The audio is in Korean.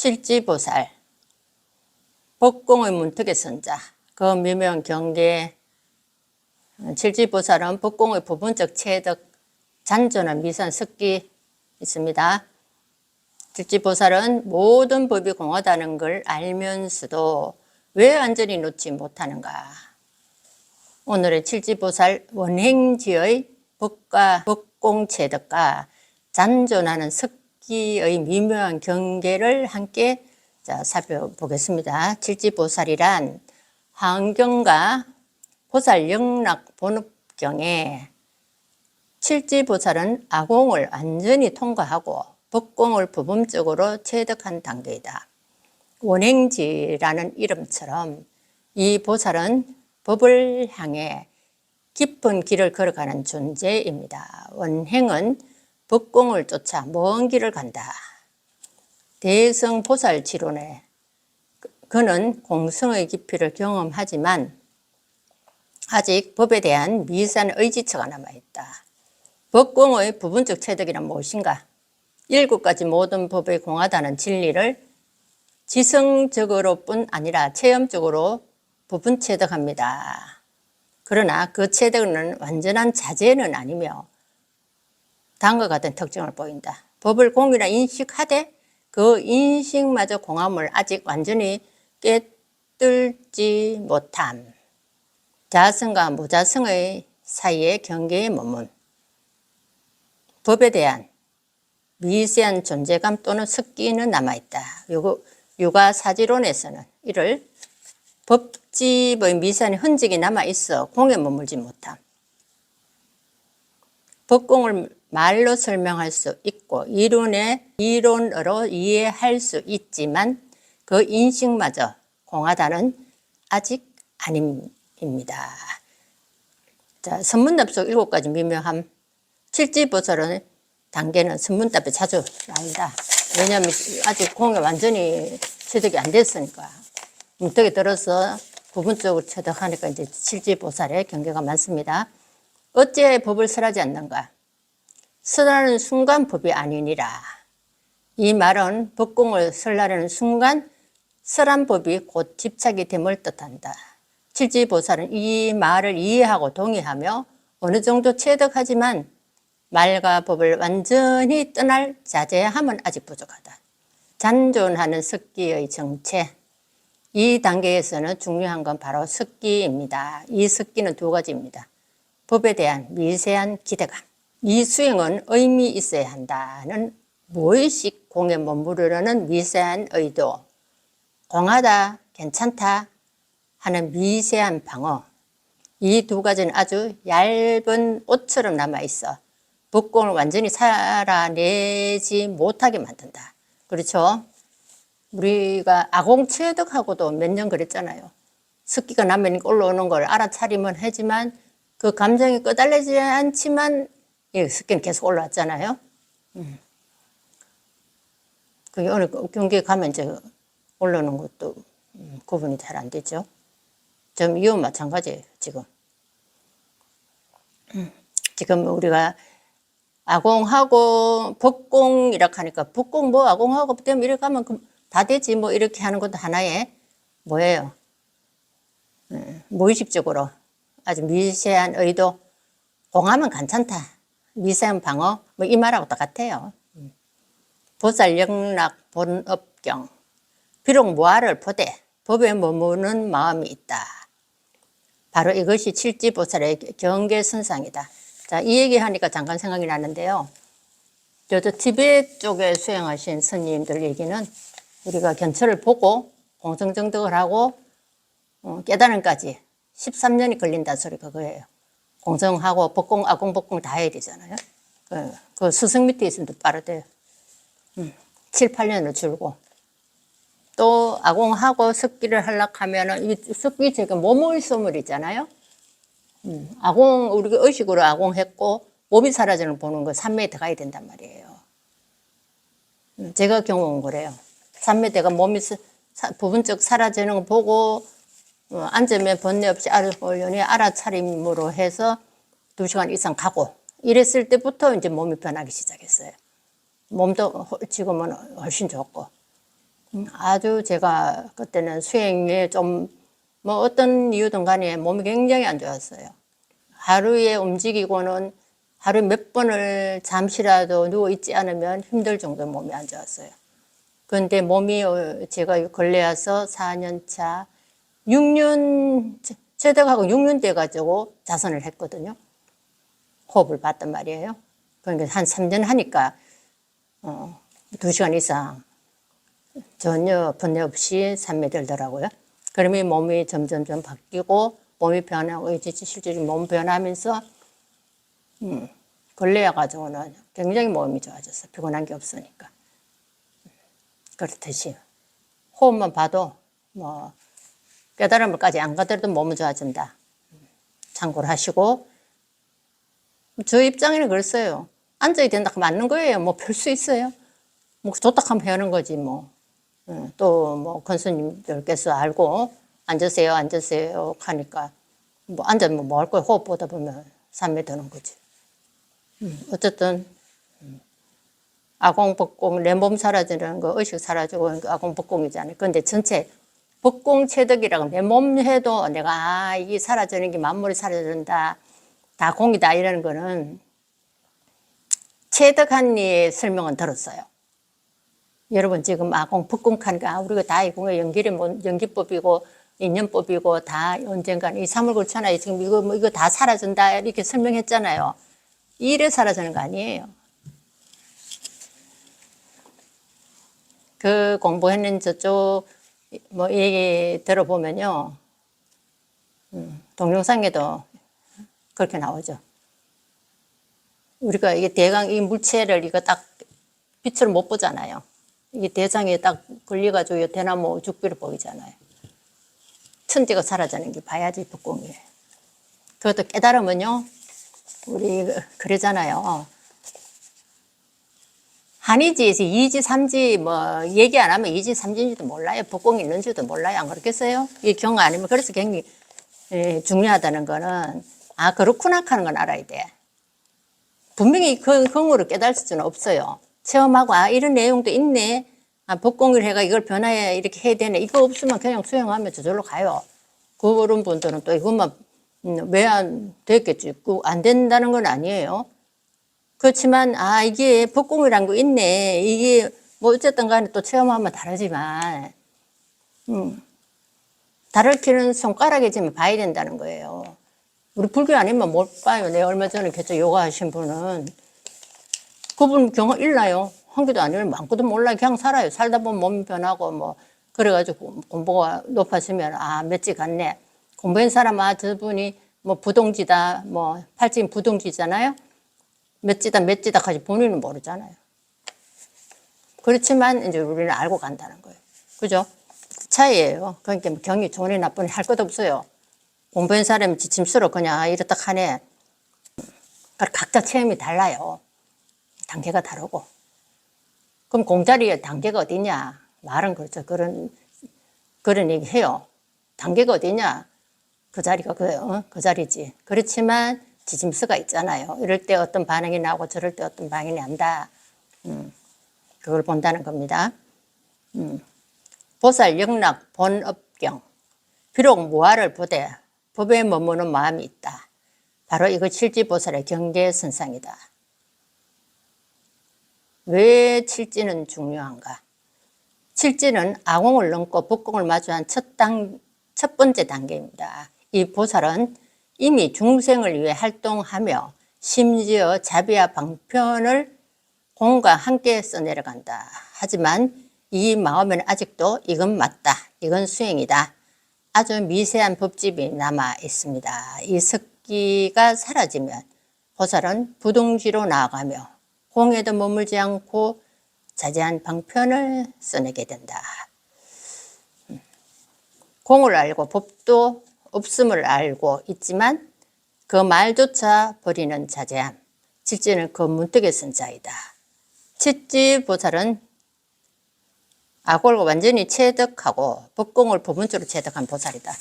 칠지보살, 법공의 문턱의 선자, 그 미명 경계, 칠지보살은 법공의 부분적 체득, 잔존한 미산 습기 있습니다. 칠지보살은 모든 법이 공하다는 걸 알면서도 왜 완전히 놓지 못하는가? 오늘의 칠지보살 원행지의 법과 법공체득과 잔존하는 습 기의 미묘한 경계를 함께 자, 살펴보겠습니다. 칠지보살이란 환경과 보살 영락 본업경에 칠지보살은 아공을 완전히 통과하고 법공을 부분적으로 체득한 단계이다. 원행지라는 이름처럼 이 보살은 법을 향해 깊은 길을 걸어가는 존재입니다. 원행은 법공을 쫓아 먼 길을 간다. 대성 보살 지론에 그는 공성의 깊이를 경험하지만 아직 법에 대한 미산 의지처가 남아있다. 법공의 부분적 체득이란 무엇인가? 일곱 가지 모든 법에 공하다는 진리를 지성적으로 뿐 아니라 체험적으로 부분 체득합니다. 그러나 그 체득은 완전한 자제는 아니며 다음과 같은 특징을 보인다. 법을 공이라 인식하되 그 인식마저 공함을 아직 완전히 깨뚫지 못함. 자성과 무자성의 사이의 경계에 머문. 법에 대한 미세한 존재감 또는 습기는 남아있다. 요거 육아 사지론에서는 이를 법집의 미세한 흔적이 남아있어 공에 머물지 못함. 법공을 말로 설명할 수 있고 이론의 이론으로 이해할 수 있지만 그 인식마저 공하다는 아직 아닙니다. 자, 선문답속 일곱 가지 미묘함. 칠지보살은 단계는 선문답에 자주 나온다. 왜냐하면 아직 공에 완전히 체득이 안 됐으니까. 문턱에 들어서 부분적으로 체득하니까 이제 칠지보살의 경계가 많습니다. 어째 법을 설하지 않는가? 설하는 순간 법이 아니니라. 이 말은 법공을 설하려는 순간 설한 법이 곧 집착이 됨을 뜻한다. 칠지보살은 이 말을 이해하고 동의하며 어느 정도 체득하지만 말과 법을 완전히 떠날 자제함은 아직 부족하다. 잔존하는 습기의 정체. 이 단계에서는 중요한 건 바로 습기입니다. 이 습기는 두 가지입니다. 법에 대한 미세한 기대감. 이 수행은 의미 있어야 한다는 무의식 공에 머무르려는 미세한 의도. 공하다, 괜찮다 하는 미세한 방어. 이 두 가지는 아주 얇은 옷처럼 남아있어 법공을 완전히 살아내지 못하게 만든다. 그렇죠? 우리가 아공 체득하고도 몇 년 그랬잖아요. 습기가 나면 올라오는 걸 알아차리면 하지만 그 감정이 끄달리지 않지만 이 습기는 계속 올라왔잖아요. 음. 그게 어느 경기에 가면 이제 올라오는 것도 음, 구분이 잘 안 되죠. 좀 이와 마찬가지예요, 지금. 음. 지금 우리가 아공하고 이렇게 하니까 법공 뭐 아공하고 때문에 이렇게 하면 다 되지 뭐 이렇게 하는 것도 하나의 뭐예요? 네, 무의식적으로 아주 미세한 의도 공하면 괜찮다. 미세한 방어 뭐 이 말하고 똑같아요. 보살 영락 본업경 비록 무아를 보되 법에 머무는 마음이 있다. 바로 이것이 칠지보살의 경계선상이다. 자, 이 얘기 하니까 잠깐 생각이 나는데요. 저도 티베트 쪽에 수행하신 스님들 얘기는 우리가 견처를 보고 공성정덕을 하고 어, 깨달음까지 13년이 걸린다 소리 그거예요. 공성하고 복공, 아공 복공 다 해야 되잖아요. 그, 그 스승 밑에 있으면 더 빠르대요. 음, 7, 8년을 줄고. 또 아공하고 습기를 하려하면은 이 습기 지금 몸의 소물이잖아요. 음, 아공 우리가 의식으로 아공했고 몸이 사라지는 보는 거 산매에 들어가야 된단 말이에요. 음, 제가 경험은 그래요. 산매 대가 몸이 사, 부분적 사라지는 거 보고 어, 앉으면 번뇌 없이 알아보려니 알아차림으로 해서 두 시간 이상 가고 이랬을 때부터 이제 몸이 변하기 시작했어요. 몸도 지금은 훨씬 좋고 음, 아주 제가 그때는 수행에 좀 뭐 어떤 이유든 간에 몸이 굉장히 안 좋았어요. 하루에 움직이고는 하루에 몇 번을 잠시라도 누워 있지 않으면 힘들 정도로 몸이 안 좋았어요. 그런데 몸이 어, 제가 와서 4년 차 6년 체득하고 6년 돼 가지고 자선을 했거든요. 호흡을 봤단 말이에요. 그러니까 한 3년 하니까 어, 2시간 이상 전혀 번뇌 없이 삶에 들더라고요. 그러면 몸이 점점점 바뀌고 몸이 변하고 이제 실질이 몸 변하면서 음, 근래 와가지고는 굉장히 몸이 좋아졌어. 피곤한 게 없으니까. 그렇듯이 호흡만 봐도 뭐 깨달음을까지 안 가더라도 몸은 좋아진다. 참고를 하시고 저 입장에는 그랬어요. 앉아야 된다 하면 맞는 거예요. 뭐 별 수 있어요. 뭐 좋다 하면 하는 거지 뭐. 또뭐 권수님들께서 알고 앉으세요, 앉으세요 하니까 뭐 앉으면 뭐 할 거예요. 호흡 보다 보면 삶에 드는 거지. 음, 어쨌든 음, 아공복공 내 몸 사라지는 거 의식 사라지고 아공복공이잖아요. 근데 전체 복공 체득이라고 내 몸 해도 내가 아 이게 사라지는 게 만물이 사라진다 다 공이다 이러는 거는 이 설명은 들었어요. 여러분 지금 아공 북공하니까 아, 우리가 다 이공의 연기를 뭐 연기법이고 인연법이고 다 언젠가 이 그렇잖아요. 지금 이거 뭐 이거 다 사라진다 이렇게 설명했잖아요. 이래 사라지는 거 아니에요. 그 공부했는 저쪽 뭐 얘기 들어보면요. 음, 동영상에도 그렇게 나오죠. 우리가 이게 대강 이 물체를 이거 딱 빛을 못 보잖아요. 이게 대장에 딱 걸려가지고 이 대나무 죽비를 보이잖아요. 천지가 사라지는 게 봐야지 북공이에요. 그것도 깨달으면요. 우리 그러잖아요. 한이지에서 이지, 삼지 뭐 얘기 안 하면 이지, 삼지인지도 몰라요. 북공이 있는지도 몰라요. 안 그렇겠어요? 이경 아니면 그래서 굉장히 예, 중요하다는 거는 아 그렇구나 하는 건 알아야 돼. 분명히 그 경으로 깨달을 수는 없어요. 체험하고 아 이런 내용도 있네. 아 법공을 해가 이걸 변화해 이렇게 해야 되네. 이거 없으면 그냥 수행하면 저절로 가요. 그런 분들은 또 이것만 음, 왜안 됐겠지. 그안 된다는 건 아니에요. 그렇지만 아 이게 법공이란 거 있네. 이게 뭐 어쨌든 간에 또 체험하면 다르지만 음, 달을 키는 손가락에 지금 봐야 된다는 거예요. 우리 불교 아니면 못 봐요. 내가 얼마 전에 개조 요가 하신 분은 그분 경험 일나요. 한 개도 아니고 많고도 몰라 그냥 살아요. 살다 보면 몸이 변하고 뭐 그래가지고 공부가 높아지면 아 맷지 같네. 공부한 사람 아 저분이 뭐 부동지다 뭐 팔진 부동지잖아요. 맷지다 맷지다까지 본인은 모르잖아요. 그렇지만 이제 우리는 알고 간다는 거예요. 그죠? 그 차이예요. 그러니까 뭐 경이 좋으니 나쁘니 할 것도 없어요. 공부한 사람이 지침스러 그냥 아, 이렇다 하네. 그러니까 각자 체험이 달라요. 단계가 다르고. 그럼 공자리에 단계가 어디냐? 말은 그렇죠. 그런, 그런 얘기 해요. 단계가 어디냐? 그 자리가 그, 어? 그 자리지. 그렇지만 지침서가 있잖아요. 이럴 때 어떤 반응이 나오고 저럴 때 어떤 반응이 난다. 음, 그걸 본다는 겁니다. 음, 보살 영락 본업경. 비록 무아를 보되 법에 머무는 마음이 있다. 바로 이거 칠지보살의 경계선상이다. 왜 칠지는 중요한가? 칠지는 아공을 넘고 북공을 마주한 첫, 단, 첫 번째 단계입니다. 이 보살은 이미 중생을 위해 활동하며 심지어 자비와 방편을 공과 함께 써내려간다. 하지만 이 마음에는 아직도 이건 맞다. 이건 수행이다. 아주 미세한 법집이 남아 있습니다. 이 습기가 사라지면 보살은 부동지로 나아가며 공에도 머물지 않고 자제한 방편을 써내게 된다. 음. 공을 알고 법도 없음을 알고 있지만 그 말조차 버리는 자제함. 칠지는 그 문득에 쓴 자이다. 칠지 보살은 악을 완전히 체득하고 법공을 부분적으로 체득한 보살이다.